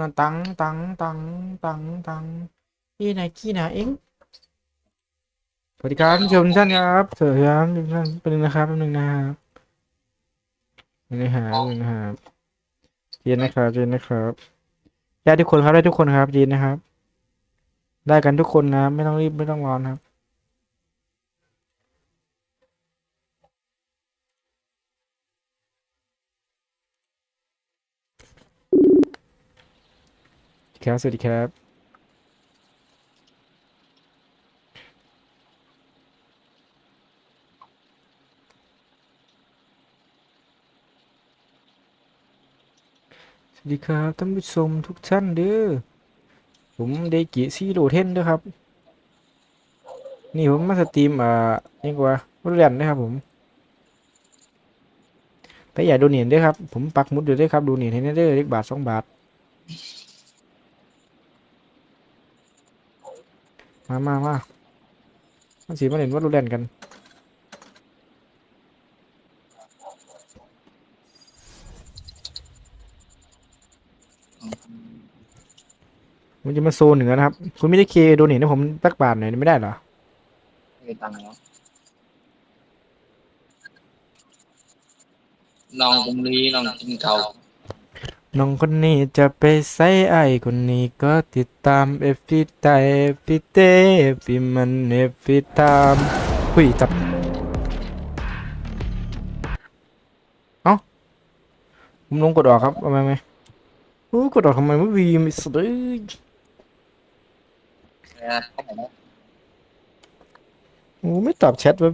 นะตังตังตังตังตังที่ไหนขี้ไหนเองสวัสดีครับผู้ชมทุกท่านครับสวัสดีครับทุกท่านเป็นงนะครับเป็นงนะครับเป็นงนะครับเป็นงนะครับเย็นนะครับเย็นนะครับได้ทุกคนครับได้ทุกคนครับเย็นนะครับ ได้กันทุกคนนะ ไม่ต้องรีบไม่ต้องร้อนครับ ครับ สวัสดีครับ สวัสดีครับท่านผู้ชมทุกท่านเด้อ ผมเดกิซีโรเทนเด้อครับ นี่ผมมาสตรีมอ่ายังกว่ารุ่นเรียนนะครับผมแต่อย่าโดเนียนด้วยครับ ผมปักมุดอยู่ด้วยครับ ดูเนียนให้ได้เด้อเล็กบาทสองบาท มามามามันสีมาเล่นว่ารุ่นเรียนกัน มันจะมาโซนเหนือนะครับ คุณไม่ได้เคโดเนทให้ผมสักบาทหน่อยไม่ได้เหรอไมีตังค์แล้วน้องตรงนี้น้องกินเขา น้องคนนี้จะไปใส่ไอคนนี้ก็ติดตามเอฟฟีไตเอฟฟีเตเอฟฟีมันเอฟฟีตามหุยจับ เอ้าผมลงกดออกครับเอาไหมไหมโอ้กดออกทำไมไม่วีม่สุดเลยนะเขาบอกว่าโอ้ไม่ตอบแชทเว้ย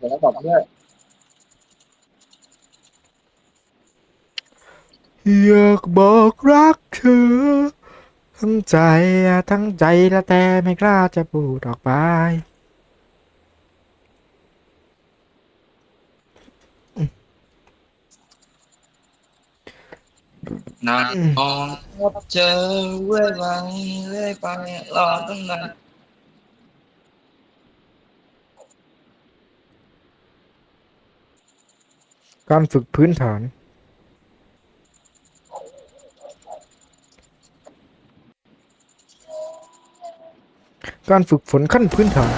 เดี๋ยวเราบอกเพื่อนอยากบอกรักเธอ ทั้งใจอะทั้งใจและแต่ไม่กล้าจะพูดออกไปนานนอนพบเจอเรื่อยไปเรื่อยไปรอตั้งนาน การฝึกพื้นฐาน การฝึกฝนขั้นพื้นฐาน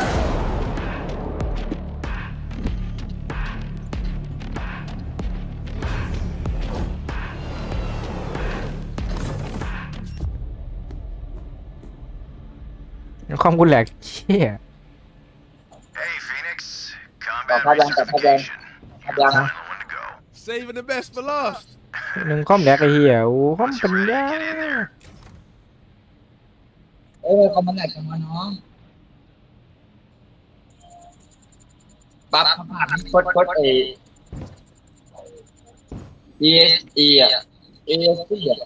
ความกุแหลกเชี่ย Hey, Phoenix. ต่อ Combat ภาพยังต่ Saving the best for last. หนึ่งความแหลกไอ้เหี้ยโอ้ความเป็นยาเออคอมมันแหลกกันมาน้องปั๊บเขาผ่านกดกดเอ E S E อะ E S E อะ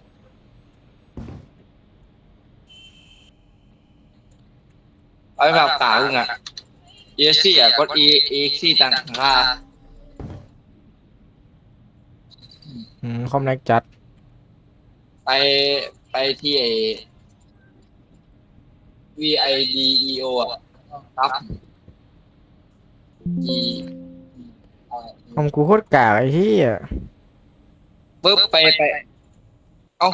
เอาไปแบบกาอึ้งอะ E S E อะกด E E X ต่างค่า อืมความแหลกจัด ไปไปที่ไอ V I D E O อะครับ E ความกูโคตรกากไอ้เหี้ยปึ๊บไปไป เอ้า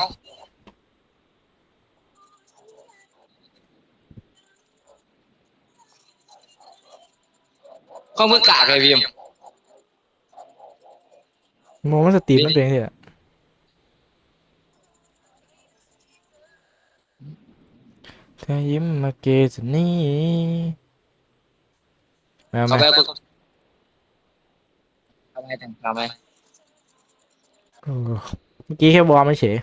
ข้อมือกากเลยพิม มองว่าสตรีมมันเป็นไงเนี่ยเธอยิ้มมาเกสนี่มาเขามาไปปึ๊บทำไมแต่งทำไมโอ้เมื่อกี้แค่วอร์มไม่เฉย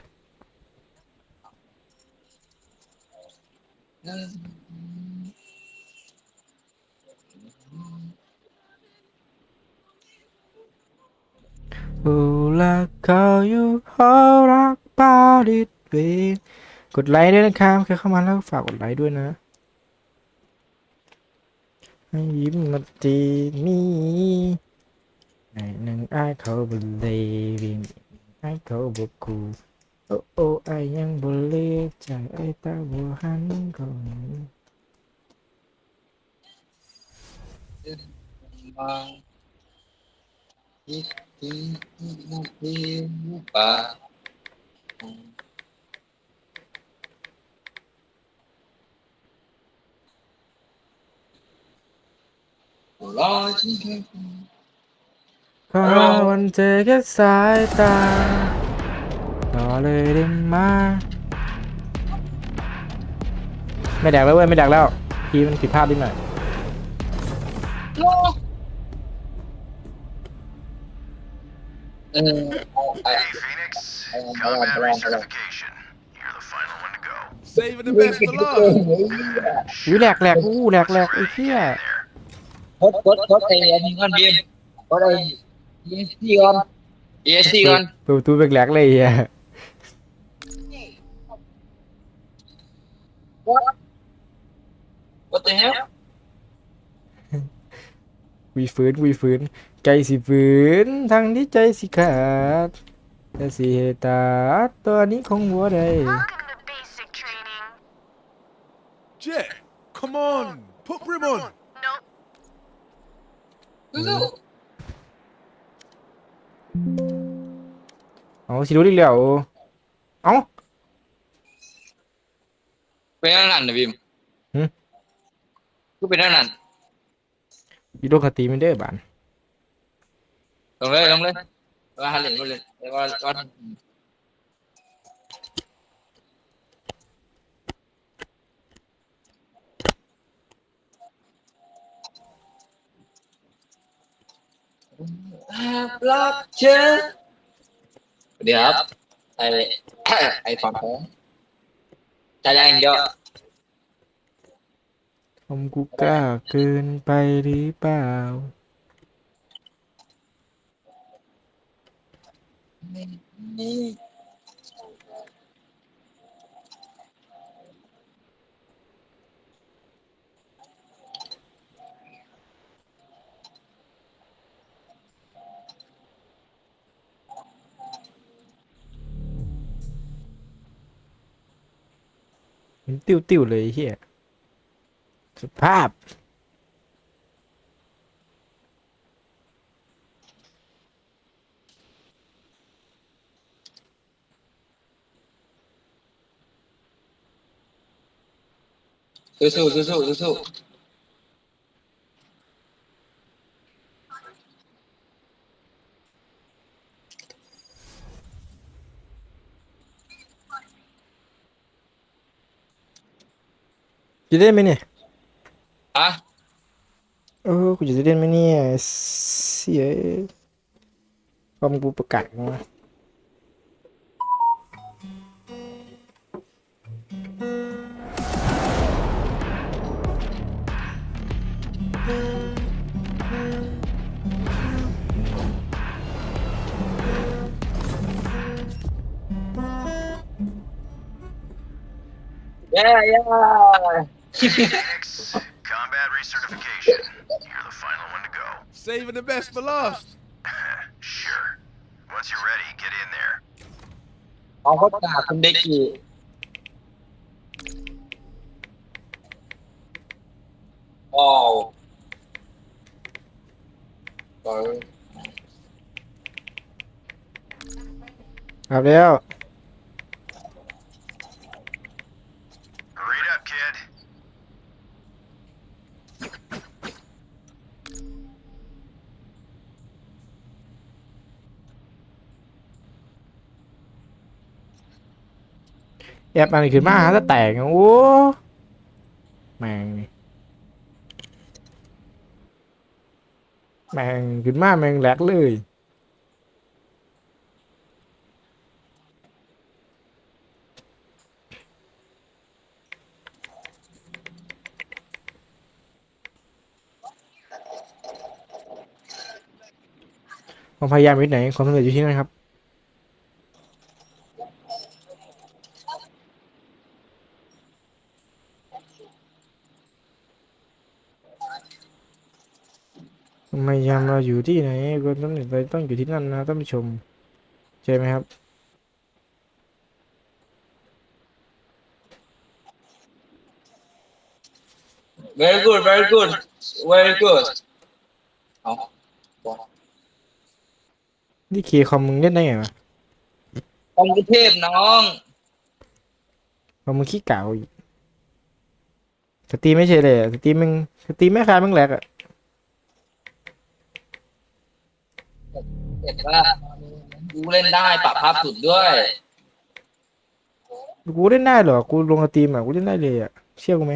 อู ดิดเวงกดไลค์ด้วยนะครับใครเข้ามาแล้วฝากกดไลค์ด้วยนะยิ้มมาจีมีไอ้หนึ่งไอ้เขาบลีวิงไอ้เขาบอกกูโอ้โอ้ไอ้ยยังบลีใจไอ้ตาบัวหันก่อนมาคิดถึงที่ป่า ลอยที่แค่เพราะวันเจอแค่สายตาต่อเลยได้ไหมาไม่แดกแล้วเว้ยไม่แดกแล้วทีมันผิดพลาดนิดหน่อยเออเอาไอ้ Hey, Phoenix. Hang on, Combat hold on, hold on, hold on. recertification. You're the final one to go. Saving the เรื่อง best for last. อุ้ยแหลกแหลกอู้แหลกแหลกไอ้เหี้ย กดกดกดไอ้อันนี้ก่อนบีมกดไอ้ ESC ก่อน ESC ก่อนเปิดประตูแหลกๆเลยไอ้เหี้ย What the hell วีฟื้นวีฟื้นใจสิฝืนทางที่ใจสิขาดแต่สิเหตุตาตัวนี้คงหัวใด Welcome to basic training. Jet, come on. Put Brim on. Nope. สู้เอาสิรู้ดิแล้วเอาๆเป็นนั่นนะบีมหึกูเป็นนั่นอีโดคติไม่ได้อบาน ลงเลยลงเลยว่าหันเหรียญมาเลยว่าว่า รักเธอเดี๋ยวครับไอไอฝั่งของจะยังเยอะทำกูกล้าเกินไปหรือเปล่าเห็นติ้วติ้วเลยเฮียสภาพ สู้สู้สู้สู้สู้ จะเล่นไหมเนี่ยอะเออกูจะเล่นไหมเนี่ยเสียความกูประกาศมาเย้เย้ Phoenix. Combat recertification. You're the final one to go. Saving the best for last. Sure. Once you're ready, get in there. เอาเขาตาคุณเด็กกี่ว้าวโอ้ยครับแล้ว แอบอันขึ้นมาหาจะแตกโอ้แมงแมงขึ้นมาแมงแหลกเลยความพยายามอยู่ไหนความสำเร็จอยู่ที่นั่นครับ ความพ ยายามเราอยู่ที่ไหนความสำเร็จเราต้องอยู่ที่นั่นนะท่านผู้ชม ใช่ไหมครับ very good very good very good เอานี่เคคอมมึงเล่นได้ไงวะคอมพิวเทพน้องคอมมึงขี้เก่าอีกสตรีมไม่ใช่เลยอะสตรีมมึงสตรีมไม่คลายมึงแหลกอะ เห็นว่ากูเล่นได้ปรับภาพสุดด้วย กูเล่นได้เหรอ กูลงสตรีมอะ กูเล่นได้เลยอะ เชื่อกูไหม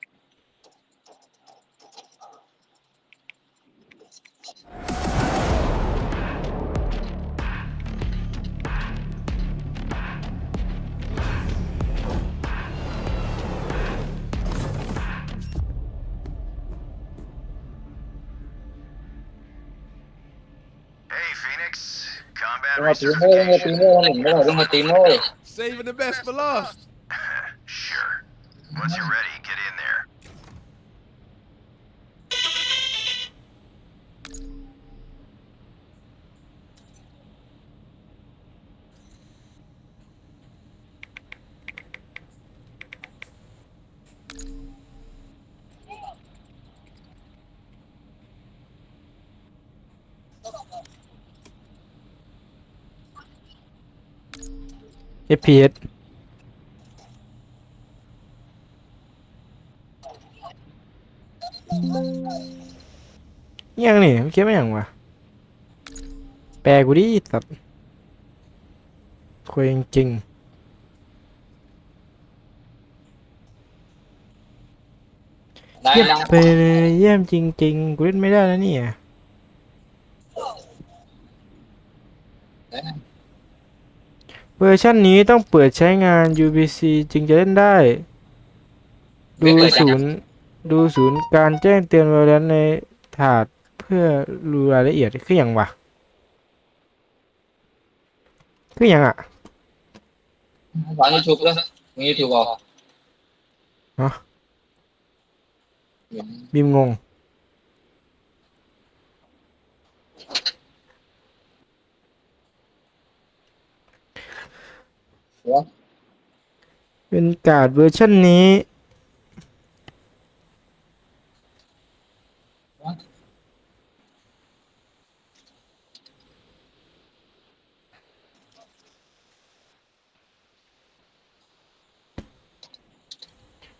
Saving the best for last. Sure. Once you're ready, get in there. FPS ยังนี่เมื่อกี้ไม่ยังวะแปลกูดิสัตว์คุยจริงได้ๆเยี่ยมแล้วไปเลยเยี่ยมจริงๆกูเล่นไม่ได้แล้วเนี่ย เวอร์ชันนี้ต้องเปิดใช้งาน UPC จึงจะเล่นได้ ดูศูนย์ดูศูนย์การแจ้งเตือน Valorant ในถาดเพื่อรู้รายละเอียดคืออย่างวะคืออย่างอะสอนยูทูบเลยมียูทูบบอกฮะบิมงง เป็นการ์ดเวอร์ชันนี้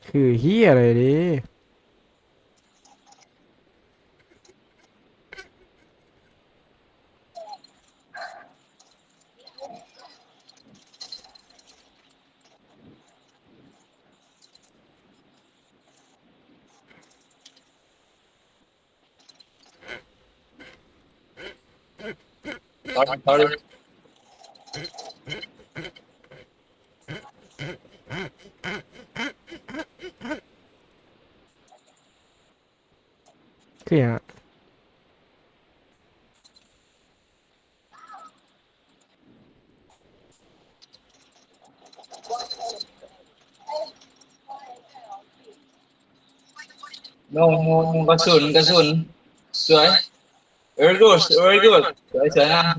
คือเฮียอะไรดิ sorry. Kìa No, no, no, con sườn, con sườn. Sưởi. Very good, very good. Sưởi, sưởi nào.